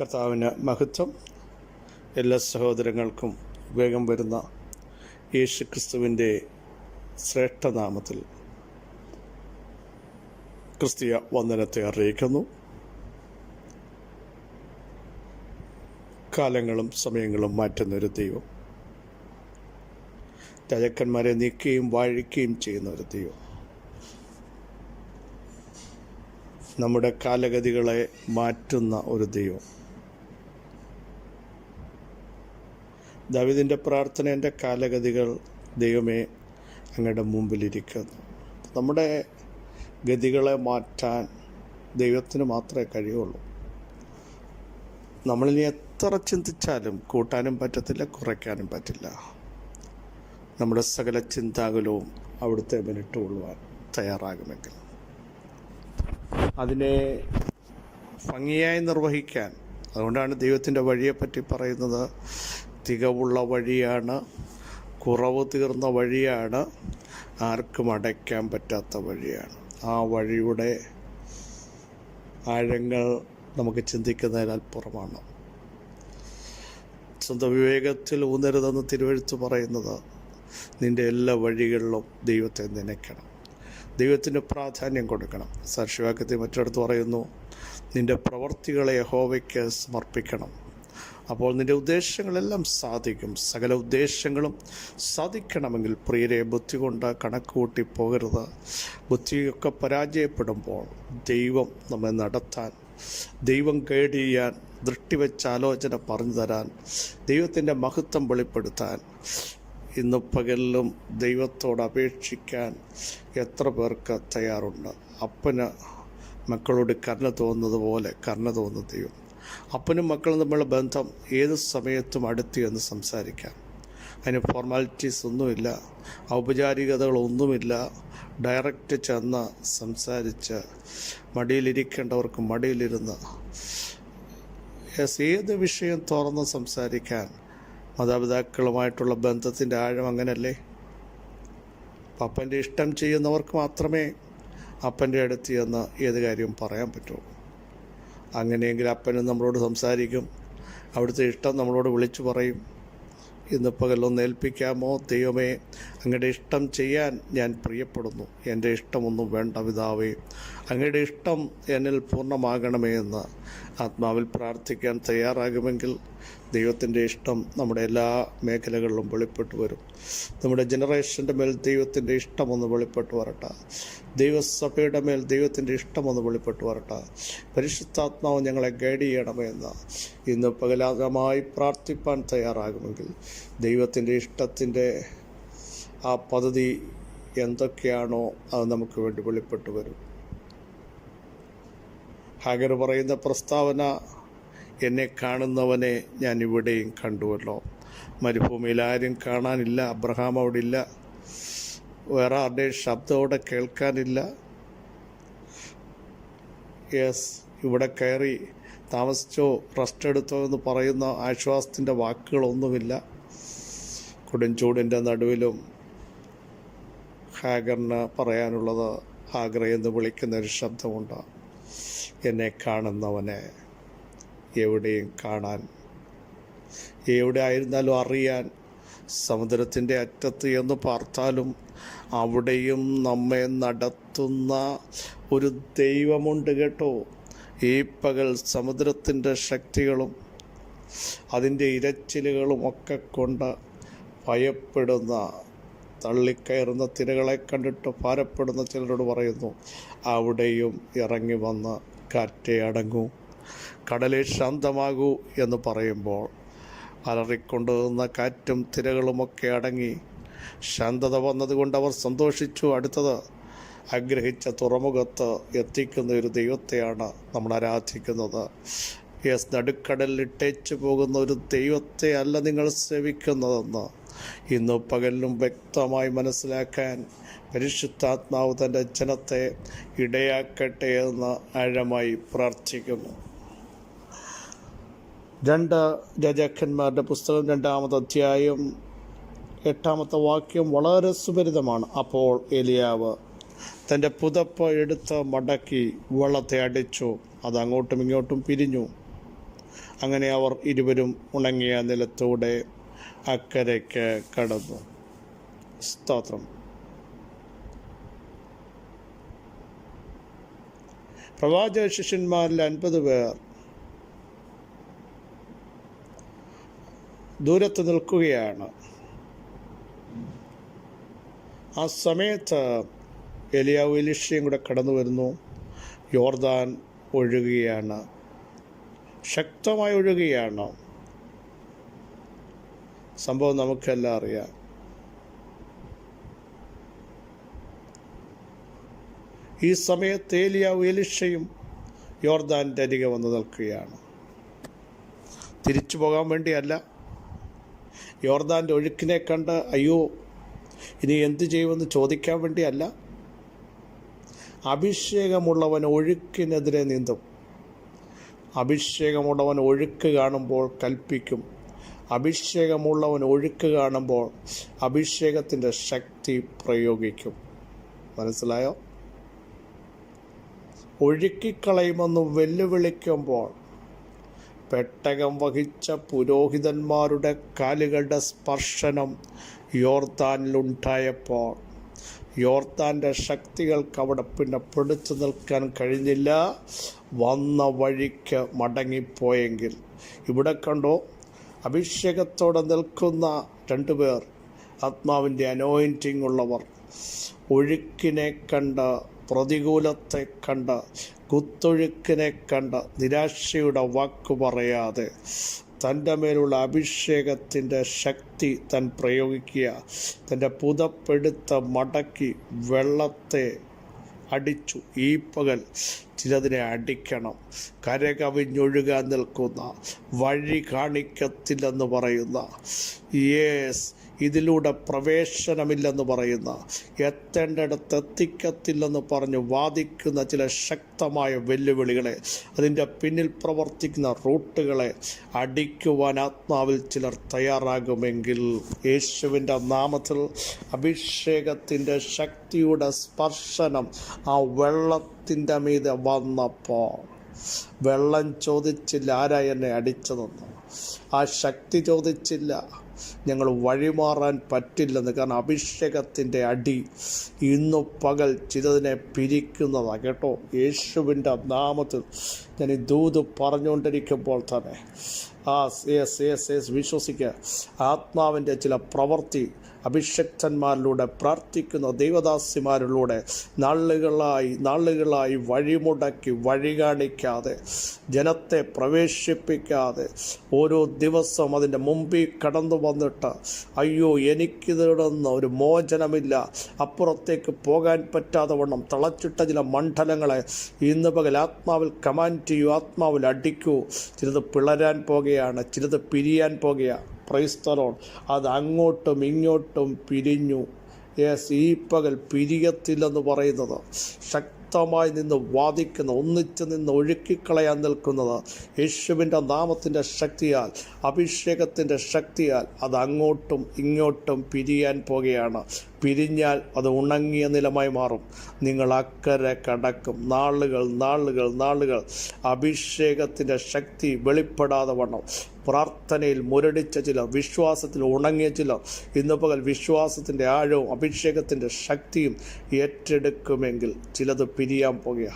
കർത്താവിന് മഹത്വം എല്ലാ സഹോദരങ്ങൾക്കും വേഗം വരുന്ന യേശു ക്രിസ്തുവിന്റെ ശ്രേഷ്ഠനാമത്തിൽ ക്രിസ്തീയ വന്ദനത്തെ അറിയിക്കുന്നു. കാലങ്ങളും സമയങ്ങളും മാറ്റുന്നൊരു ദൈവം. രാജാക്കന്മാരെ നീക്കുകയും വാഴിക്കുകയും ചെയ്യുന്ന ഒരു ദൈവം. നമ്മുടെ കാലഗതികളെ മാറ്റുന്ന ഒരു ദൈവം. ദാവിദിന്റെ പ്രാർത്ഥന എന്റെ കാലഗതികൾ ദൈവമേ അങ്ങയുടെ മുമ്പിലിരിക്കുന്നു. നമ്മുടെ ഗതികളെ മാറ്റാൻ ദൈവത്തിന് മാത്രമേ കഴിയുള്ളൂ. നമ്മളിനി എത്ര ചിന്തിച്ചാലും കൂട്ടാനും പറ്റത്തില്ല കുറയ്ക്കാനും പറ്റില്ല. നമ്മുടെ സകല ചിന്താകുലവും അവിടുത്തെ മിനിട്ട് കൊള്ളുവാൻ തയ്യാറാകുമെങ്കിൽ. അതിനെ ഭംഗിയായി നിർവഹിക്കാൻ അതുകൊണ്ടാണ് ദൈവത്തിന്റെ വഴിയെപ്പറ്റി പറയുന്നത് തികവുള്ള വഴിയാണ് കുറവ് തീർന്ന വഴിയാണ് ആർക്കും അടയ്ക്കാൻ പറ്റാത്ത വഴിയാണ്. ആ വഴിയുടെ ആഴങ്ങൾ നമുക്ക് ചിന്തിക്കുന്നതിന് അപ്പുറമാണ് സ്വന്തം വിവേകത്തിൽ ഊന്നരുതെന്ന് തിരുവഴുത്ത് പറയുന്നത് നിന്റെ എല്ലാ വഴികളിലും ദൈവത്തെ നനയ്ക്കണം. ദൈവത്തിന് പ്രാധാന്യം കൊടുക്കണം. സാക്ഷ്യവാക്യത്തിൽ മറ്റിടത്ത് പറയുന്നു നിന്റെ പ്രവർത്തികളെ ഹോവയ്ക്ക് സമർപ്പിക്കണം. അപ്പോൾ നിന്റെ ഉദ്ദേശങ്ങളെല്ലാം സാധിക്കും. സകല ഉദ്ദേശങ്ങളും സാധിക്കണമെങ്കിൽ പ്രിയരെ ബുദ്ധി കൊണ്ട് കണക്ക് കൂട്ടി പോകരുത്. ബുദ്ധിയൊക്കെ പരാജയപ്പെടുമ്പോൾ ദൈവം നമ്മെ നടത്താൻ ദൈവം ഗൈഡ് ചെയ്യാൻ ദൃഷ്ടി വെച്ച് ആലോചന പറഞ്ഞു തരാൻ ദൈവത്തിന്റെ മഹത്വം വെളിപ്പെടുത്താൻ ഇന്ന് പകലിലും ദൈവത്തോട് അപേക്ഷിക്കാൻ എത്ര പേർക്ക് തയ്യാറുണ്ട്? അപ്പന് മക്കളോട് കരുണ തോന്നുന്നത് പോലെ കരുണ തോന്നുന്ന ദൈവം. അപ്പനും മക്കളും തമ്മിലുള്ള ബന്ധം ഏത് സമയത്തും അടുത്ത് എന്ന് സംസാരിക്കാം. അതിന് ഫോർമാലിറ്റീസ് ഒന്നുമില്ല ഔപചാരികതകളൊന്നുമില്ല. ഡയറക്റ്റ് ചെന്ന് സംസാരിച്ച് മടിയിലിരിക്കേണ്ടവർക്ക് മടിയിലിരുന്ന് ഏത് വിഷയം തുറന്ന് സംസാരിക്കാൻ മാതാപിതാക്കളുമായിട്ടുള്ള ബന്ധത്തിന്റെ ആഴം അങ്ങനല്ലേ? അപ്പന്റെ ഇഷ്ടം ചെയ്യുന്നവർക്ക് മാത്രമേ അപ്പന്റെ അടുത്ത് ചെന്ന് ഏത് കാര്യവും പറയാൻ പറ്റുള്ളൂ. അങ്ങനെയെങ്കിൽ അപ്പനും നമ്മളോട് സംസാരിക്കും. അവിടുത്തെ ഇഷ്ടം നമ്മളോട് വിളിച്ചു പറയും. ഇന്ന് പകലൊന്ന് ഏൽപ്പിക്കാമോ ദൈവമേ? അങ്ങയുടെ ഇഷ്ടം ചെയ്യാൻ ഞാൻ പ്രിയപ്പെടുന്നു. എന്റെ ഇഷ്ടമൊന്നും വേണ്ട പിതാവേ. അങ്ങയുടെ ഇഷ്ടം എന്നിൽ പൂർണമാകണമേ എന്ന് ആത്മാവിൽ പ്രാർത്ഥിക്കാൻ തയ്യാറാകുമെങ്കിൽ ദൈവത്തിന്റെ ഇഷ്ടം നമ്മുടെ എല്ലാ മേഖലകളിലും വെളിപ്പെട്ടു വരും. നമ്മുടെ ജനറേഷന്റെ മേൽ ദൈവത്തിന്റെ ഇഷ്ടമൊന്ന് വെളിപ്പെട്ടു വരട്ടെ. ദൈവസഭയുടെ മേൽ ദൈവത്തിന്റെ ഇഷ്ടമൊന്ന് വെളിപ്പെട്ടു വരട്ടെ. പരിശുദ്ധാത്മാവ് ഞങ്ങളെ ഗൈഡ് ചെയ്യണമേ എന്ന് ഇന്ന് പകലാകമായി പ്രാർത്ഥിപ്പാൻ തയ്യാറാകുമെങ്കിൽ ദൈവത്തിന്റെ ഇഷ്ടത്തിന്റെ ആ പദ്ധതി എന്തൊക്കെയാണോ അത് നമുക്ക് വേണ്ടി വെളിപ്പെട്ടു വരും. ഹാഗർ പറയുന്ന പ്രസ്താവന എന്നെ കാണുന്നവനെ ഞാൻ ഇവിടെയും കണ്ടുവല്ലോ. മരുഭൂമിയിൽ ആരും കാണാനില്ല അബ്രഹാം അവിടെ ഇല്ല വേറെ ആരുടെയും ശബ്ദം അവിടെ കേൾക്കാനില്ല. യെസ് ഇവിടെ കയറി താമസിച്ചോ റെസ്റ്റ് എടുത്തോ എന്ന് പറയുന്ന ആശ്വാസത്തിന്റെ വാക്കുകളൊന്നുമില്ല. കൊടുംചൂടിന്റെ നടുവിലും ഹാഗറിന് പറയാനുള്ളത് ഹാഗറ എന്ന് വിളിക്കുന്ന ഒരു ശബ്ദമുണ്ട്. എന്നെ കാണുന്നവനെ എവിടെയും കാണാൻ എവിടെ ആയിരുന്നാലും അറിയാൻ സമുദ്രത്തിന്റെ അറ്റത്ത് എന്ന് പാർത്താലും അവിടെയും നമ്മെ നടത്തുന്ന ഒരു ദൈവമുണ്ട് കേട്ടോ. ഈ പകൽ സമുദ്രത്തിന്റെ ശക്തികളും അതിന്റെ ഇരച്ചിലുകളും ഒക്കെ കൊണ്ട് ഭയപ്പെടുന്ന തള്ളിക്കയറുന്ന തിരകളെ കണ്ടിട്ട് ഭാരപ്പെടുന്ന ചിലരോട് പറയുന്നു അവിടെയും ഇറങ്ങി വന്ന് കാറ്റേ അടങ്ങൂ കടലെ ശാന്തമാകൂ എന്ന് പറയുമ്പോൾ അലറിക്കൊണ്ടുവന്ന കാറ്റും തിരകളുമൊക്കെ അടങ്ങി ശാന്തത വന്നതുകൊണ്ട് അവർ സന്തോഷിച്ചു. അടുത്തത് ആഗ്രഹിച്ച തുറമുഖത്ത് എത്തിക്കുന്ന ഒരു ദൈവത്തെയാണ് നമ്മൾ ആരാധിക്കുന്നത്. യെസ് നടുക്കടലിൽ ഇട്ടേച്ചു പോകുന്ന ഒരു ദൈവത്തെ അല്ല നിങ്ങൾ സേവിക്കുന്നതെന്ന് ഇന്ന് പകലിലും വ്യക്തമായി മനസ്സിലാക്കാൻ പരിശുദ്ധാത്മാവ് തന്റെ ജനത്തെ ഇടയാക്കട്ടെ എന്ന് ആഴമായി പ്രാർത്ഥിക്കുന്നു. രണ്ട് രാജാക്കന്മാരുടെ പുസ്തകം രണ്ടാമത്തെ അധ്യായം എട്ടാമത്തെ വാക്യം വളരെ സുപരിതമാണ്. അപ്പോൾ എലിയാവ് തന്റെ പുതപ്പ് എടുത്ത് മടക്കി വെള്ളത്തെ അടിച്ചു. അത് അങ്ങോട്ടും ഇങ്ങോട്ടും പിരിഞ്ഞു. അങ്ങനെ അവർ ഇരുവരും ഉണങ്ങിയ നിലത്തൂടെ അക്കരയ്ക്ക് കടന്നു. സ്തോത്രം. പ്രവാചക ശിഷ്യന്മാരിൽ അൻപത് പേർ ദൂരത്ത് നിൽക്കുകയാണ്. ആ സമയത്ത് എലിയാവ് എലിഷ്യയും കൂടെ കടന്നു വരുന്നു. യോർദാൻ ഒഴുകുകയാണ്. ശക്തമായി ഒഴുകുകയാണ്. സംഭവം നമുക്കെല്ലാം അറിയാം. ഈ സമയത്ത് ഏലിയാവ് എലിഷയും യോർദാന്റെ അരികെ വന്ന് നിൽക്കുകയാണ്. തിരിച്ചു പോകാൻ വേണ്ടിയല്ല. യോർദാന്റെ ഒഴുക്കിനെ കണ്ട് അയ്യോ ഇനി എന്തു ചെയ്യുമെന്ന് ചോദിക്കാൻ വേണ്ടിയല്ല. അഭിഷേകമുള്ളവൻ ഒഴുക്കിനെതിരെ നീന്തും. അഭിഷേകമുള്ളവൻ ഒഴുക്ക് കാണുമ്പോൾ കൽപ്പിക്കും. അഭിഷേകമുള്ളവൻ ഒഴുക്ക് കാണുമ്പോൾ അഭിഷേകത്തിന്റെ ശക്തി പ്രയോഗിക്കും. മനസ്സിലായോ? ഒഴുക്കിക്കളയുമെന്ന് വെല്ലുവിളിക്കുമ്പോൾ പെട്ടകം വഹിച്ച പുരോഹിതന്മാരുടെ കാലുകളുടെ സ്പർശനം യോർത്താനിലുണ്ടായപ്പോൾ യോർത്താന്റെ ശക്തികൾക്ക് അവിടെ പിന്നെ പിടിച്ചു നിൽക്കാൻ കഴിഞ്ഞില്ല. വന്ന വഴിക്ക് മടങ്ങിപ്പോയെങ്കിൽ. ഇവിടെ കണ്ടോ? അഭിഷേകത്തോടെ നിൽക്കുന്ന രണ്ടുപേർ ആത്മാവിന്റെ അനോയിന്റിങ് ഉള്ളവർ. ഒഴുക്കിനെ കണ്ട് പ്രതികൂലത്തെ കണ്ട് കുത്തൊഴുക്കിനെ കണ്ട് നിരാശയുടെ വാക്ക് പറയാതെ തന്റെ മേലുള്ള അഭിഷേകത്തിന്റെ ശക്തി തൻ പ്രയോഗിക്കുക. തന്റെ പുതപ്പെടുത്ത മടക്കി വെള്ളത്തെ അടിച്ചു ഈ പകൽ ചിലതിനെ അടിക്കണം. കരകവിഞ്ഞൊഴുകാൻ നിൽക്കുന്ന വഴി കാണിക്കത്തില്ലെന്ന് പറയുന്ന യേസ് ഇതിലൂടെ പ്രവേശനമില്ലെന്ന് പറയുന്ന എത്തേണ്ടിടത്ത് എത്തിക്കത്തില്ലെന്ന് പറഞ്ഞ് വാദിക്കുന്ന ചില ശക്തമായ വെല്ലുവിളികളെ അതിന്റെ പിന്നിൽ പ്രവർത്തിക്കുന്ന റൂട്ടുകളെ അടിക്കുവാൻ ആത്മാവിൽ ചിലർ തയ്യാറാകുമെങ്കിൽ യേശുവിന്റെ നാമത്തിൽ അഭിഷേകത്തിന്റെ ശക്തിയുടെ സ്പർശനം ആ വെള്ളത്തിന്റെ മീതെ വന്നപ്പോൾ വെള്ളം ചോദിച്ചില്ല ആരാ എന്നെ അടിച്ചതെന്ന്? ആ ശക്തി ചോദിച്ചില്ല. ഞങ്ങൾ വഴിമാറാൻ പറ്റില്ലെന്ന്. കാരണം അഭിഷേകത്തിന്റെ അടി ഇന്നു പകൽ ചിലതിനെ പിരിക്കുന്നതാണ് കേട്ടോ യേശുവിന്റെ നാമത്തിൽ ഞാൻ ഈ ദൂത് പറഞ്ഞുകൊണ്ടിരിക്കുമ്പോൾ തന്നെ. ആ എസ് എസ് എസ് വിശ്വസിക്കുക. ആത്മാവിന്റെ ചില പ്രവൃത്തി അഭിഷക്തന്മാരിലൂടെ പ്രാർത്ഥിക്കുന്ന ദൈവദാസിമാരിലൂടെ നാളുകളായി നാളുകളായി വഴിമുടക്കി വഴി കാണിക്കാതെ ജനത്തെ പ്രവേശിപ്പിക്കാതെ ഓരോ ദിവസവും അതിന്റെ മുമ്പിൽ കടന്നു വന്നിട്ട് അയ്യോ എനിക്ക് നേടുന്ന ഒരു മോചനമില്ല. അപ്പുറത്തേക്ക് പോകാൻ പറ്റാതെ വണ്ണം തളച്ചിട്ട ചില മണ്ഡലങ്ങളെ ഇന്ന് പകൽ ആത്മാവിൽ കമാൻഡ് ചെയ്യൂ ആത്മാവിൽ അടിക്കൂ. ചിലത് പിളരാൻ പോകുകയാണ് ചിലത് പിരിയാൻ പോകുകയാണ്. ക്രൈസ്തലോൺ അത് അങ്ങോട്ടും ഇങ്ങോട്ടും പിരിഞ്ഞു. യെസ് ഈ പകൽ പിരിയത്തില്ലെന്ന് പറയുന്നത് ശക്തമായി നിന്ന് വാദിക്കുന്ന ഒന്നിച്ച് നിന്ന് ഒഴുക്കിക്കളയാൻ നിൽക്കുന്നത് യേശുവിന്റെ നാമത്തിന്റെ ശക്തിയാൽ അഭിഷേകത്തിന്റെ ശക്തിയാൽ അത് അങ്ങോട്ടും ഇങ്ങോട്ടും പിരിയാൻ പോകുകയാണ്. പിരിഞ്ഞാൽ അത് ഉണങ്ങിയ നിലമായി മാറും. നിങ്ങൾ അക്കരെ കടക്കും. നാളുകൾ നാളുകൾ നാളുകൾ അഭിഷേകത്തിന്റെ ശക്തി വെളിപ്പെടാതെ വണ്ണം. പ്രാർത്ഥനയിൽ മുരടിച്ച ചിലർ വിശ്വാസത്തിൽ ഉണങ്ങിയ ചിലർ ഇന്ന് പകൽ വിശ്വാസത്തിന്റെ ആഴവും അഭിഷേകത്തിന്റെ ശക്തിയും ഏറ്റെടുക്കുമെങ്കിൽ ചിലത് പിരിയാൻ പോകുക.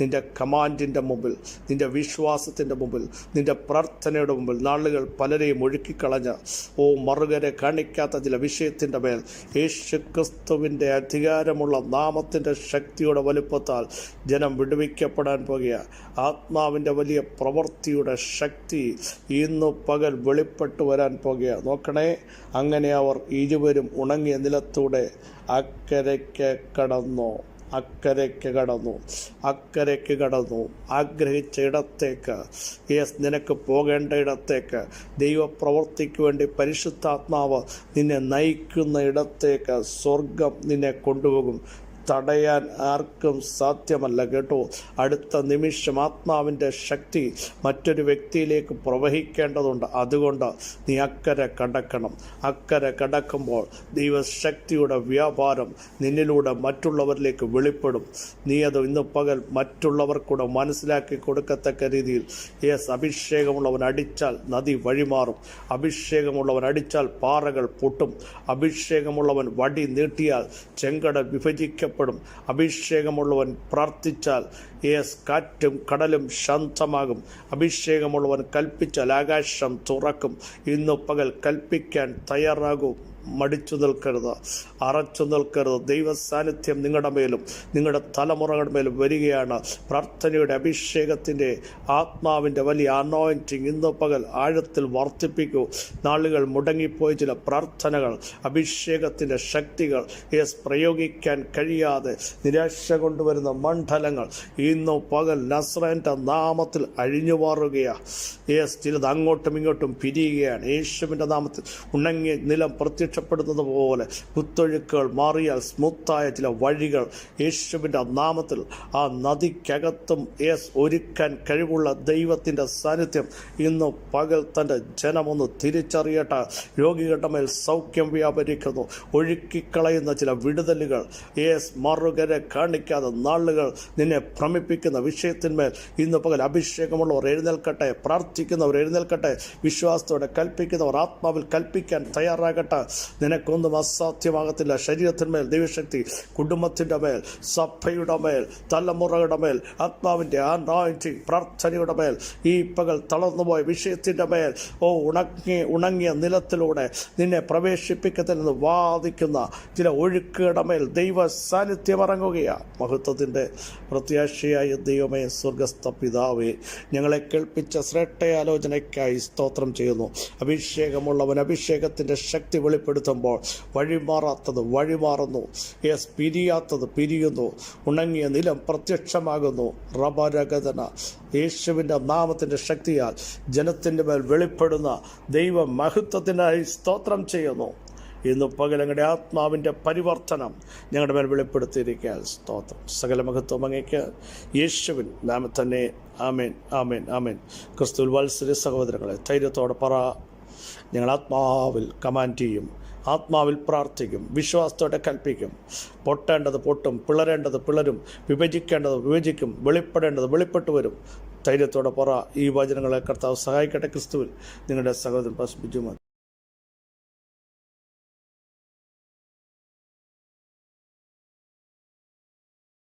നിന്റെ കമാൻഡിന്റെ മുമ്പിൽ നിന്റെ വിശ്വാസത്തിന്റെ മുമ്പിൽ നിന്റെ പ്രാർത്ഥനയുടെ മുമ്പിൽ നാളുകൾ പലരെയും ഒഴുക്കിക്കളഞ്ഞ ഓ മറുകരെ കാണിക്കാത്ത ചില വിഷയത്തിന്റെ മേൽ യേശു ക്രിസ്തുവിന്റെ അധികാരമുള്ള നാമത്തിന്റെ ശക്തിയുടെ വലുപ്പത്താൽ ജനം വിടുവിക്കപ്പെടാൻ പോകുക. ആത്മാവിന്റെ വലിയ പ്രവൃത്തിയുടെ ശക്തി ഇന്നു പകൽ വെളിപ്പെട്ടു വരാൻ പോകുക. നോക്കണേ അങ്ങനെ അവർ ഇരുവരും ഉണങ്ങിയ നിലത്തൂടെ അക്കരയ്ക്ക് കടന്നു. അക്കരയ്ക്ക് കടന്നു. അക്കരയ്ക്ക് കടന്നു. ആഗ്രഹിച്ച ഇടത്തേക്ക് യേസ് നിനക്ക് പോകേണ്ട ഇടത്തേക്ക്. ദൈവപ്രവൃത്തിക്ക് വേണ്ടി പരിശുദ്ധാത്മാവ് നിന്നെ നയിക്കുന്ന ഇടത്തേക്ക് സ്വർഗം നിന്നെ കൊണ്ടുപോകും. തടയാൻ ആർക്കും സാധ്യമല്ല. കേട്ടോ അടുത്ത നിമിഷം ആത്മാവിന്റെ ശക്തി മറ്റൊരു വ്യക്തിയിലേക്ക് പ്രവഹിക്കേണ്ടതുണ്ട്. അതുകൊണ്ട് നീ അക്കരെ കടക്കണം. അക്കരെ കടക്കുമ്പോൾ ദൈവശക്തിയുടെ വ്യാപാരം നിന്നിലൂടെ മറ്റുള്ളവരിലേക്ക് വെളിപ്പെടും. നീ അത് ഇന്ന് പകൽ മറ്റുള്ളവർക്കൂടെ മനസ്സിലാക്കി കൊടുക്കത്തക്ക രീതിയിൽ യേസ് അഭിഷേകമുള്ളവൻ അടിച്ചാൽ നദി വഴിമാറും. അഭിഷേകമുള്ളവൻ അടിച്ചാൽ പാറകൾ പൊട്ടും. അഭിഷേകമുള്ളവൻ വടി നീട്ടിയാൽ ചെങ്കട വിഭജിക്കപ്പെടും അഭിഷേകമുള്ളവൻ പ്രാർത്ഥിച്ചാൽ ഏസ് കാറ്റും കടലും ശാന്തമാകും. അഭിഷേകമുള്ളവൻ കൽപ്പിച്ചാൽ ആകാശം തുറക്കും. ഇന്നു പകൽ കൽപ്പിക്കാൻ തയ്യാറാകൂ. മടിച്ചു നിൽക്കരുത് അറച്ചു നിൽക്കരുത്. ദൈവ സാന്നിധ്യം നിങ്ങളുടെ മേലും നിങ്ങളുടെ തലമുറകളുടെ മേലും വരികയാണ്. പ്രാർത്ഥനയുടെ അഭിഷേകത്തിന്റെ ആത്മാവിന്റെ വലിയ അനോയിന്റിങ് ഇന്ന് പകൽ ആഴത്തിൽ വർദ്ധിപ്പിക്കൂ. നാളുകൾ മുടങ്ങിപ്പോയ ചില പ്രാർത്ഥനകൾ അഭിഷേകത്തിന്റെ ശക്തികൾ യെസ് പ്രയോഗിക്കാൻ കഴിയാതെ നിരാശ കൊണ്ടുവരുന്ന മണ്ഡലങ്ങൾ ഇന്ന് പകൽ നസ്രന്റെ നാമത്തിൽ അഴിഞ്ഞു മാറുകയാണ് യെസ് ചിലത് അങ്ങോട്ടും ഇങ്ങോട്ടും പിരിയുകയാണ്. യേശുവിന്റെ നാമത്തിൽ ഉണങ്ങിയ നിലം പ്രത്യക്ഷപ്പെടുന്നത് പോലെ കുത്തൊഴുക്കുകൾ മാറിയാൽ സ്മൂത്തായ ചില വഴികൾ യേശുവിന്റെ നാമത്തിൽ ആ നദിക്കകത്തും യേസ് ഒരുക്കാൻ കഴിവുള്ള ദൈവത്തിന്റെ സാന്നിധ്യം ഇന്ന് പകൽ തന്റെ ജനമൊന്ന് തിരിച്ചറിയട്ടെ. രോഗികളുടെ മേൽ സൗഖ്യം വ്യാപരിക്കുന്നു. ഒഴുക്കിക്കളയുന്ന ചില വിടുതലുകൾ യേസ് മറുകരെ കാണിക്കാതെ നാളുകൾ നിന്നെ ഭ്രമിപ്പിക്കുന്ന വിഷയത്തിന്മേൽ ഇന്ന് പകൽ അഭിഷേകമുള്ളവർ എഴുന്നേൽക്കട്ടെ പ്രാർത്ഥിക്കുന്നവർ എഴുന്നേൽക്കട്ടെ വിശ്വാസത്തോടെ കൽപ്പിക്കുന്നവർ ആത്മാവിൽ കൽപ്പിക്കാൻ തയ്യാറാകട്ടെ. നിനക്കൊന്നും അസാധ്യമാകത്തില്ല. ശരീരത്തിന്മേൽ ദൈവശക്തി കുടുംബത്തിന്റെ മേൽ സഭയുടെ മേൽ തലമുറയുടെ മേൽ ആത്മാവിന്റെ ആൻഡോയിന്റിങ് പ്രാർത്ഥനയുടെ മേൽ ഈ പകൽ തളർന്നുപോയ വിഷയത്തിന്റെ മേൽ ഓ ഉണങ്ങി ഉണങ്ങിയ നിലത്തിലൂടെ നിന്നെ പ്രവേശിപ്പിക്കത്തില്ലെന്ന് വാദിക്കുന്ന ചില ഒഴുക്കുകളുടെ മേൽ ദൈവ സാന്നിധ്യം ഇറങ്ങുകയാണ് മഹത്വത്തിന്റെ പ്രത്യാശയായ ദൈവമേ സ്വർഗസ്ഥ പിതാവേ ഞങ്ങളെ കേൾപ്പിച്ച ശ്രേഷ്ഠയാലോചനയ്ക്കായി സ്തോത്രം ചെയ്യുന്നു. അഭിഷേകമുള്ളവൻ അഭിഷേകത്തിന്റെ ശക്തി വെളിപ്പെടുത്തുമ്പോൾ വഴിമാറാത്തത് വഴിമാറുന്നു. യെസ് പിരിയാത്തത് പിരിയുന്നു. ഉണങ്ങിയ നിലം പ്രത്യക്ഷമാകുന്നു. റബരഗതന യേശുവിന്റെ നാമത്തിന്റെ ശക്തിയാൽ ജനത്തിന്റെ മേൽ വെളിപ്പെടുന്ന ദൈവ മഹത്വത്തിനായി സ്തോത്രം ചെയ്യുന്നു. ഇന്ന് പകൽ ഞങ്ങളുടെ ആത്മാവിന്റെ പരിവർത്തനം ഞങ്ങളുടെ മേൽ വെളിപ്പെടുത്തിയിരിക്കാൻ സ്തോത്രം. സകല മഹത്വം അങ്ങേക്ക് യേശുവിൻ നാമ തന്നെ ആമേൻ ആമേൻ ആമേൻ. ക്രിസ്തുവിൽ വത്സര സഹോദരങ്ങളെ ധൈര്യത്തോടെ പറ. ഞങ്ങൾ ആത്മാവിൽ കമാൻഡ് ചെയ്യും. ആത്മാവിൽ പ്രാർത്ഥിക്കും വിശ്വാസത്തോടെ കൽപ്പിക്കും. പൊട്ടേണ്ടത് പൊട്ടും പിളരേണ്ടത് പിളരും വിഭജിക്കേണ്ടത് വിഭജിക്കും വെളിപ്പെടേണ്ടത് വെളിപ്പെട്ടു വരും. ധൈര്യത്തോടെ പറ ഈ വചനങ്ങളെ കർത്താവ് സഹായിക്കട്ടെ ക്രിസ്തുവിൽ. നിങ്ങളുടെ സഹോദരൻ പ്രസിപ്പിച്ചു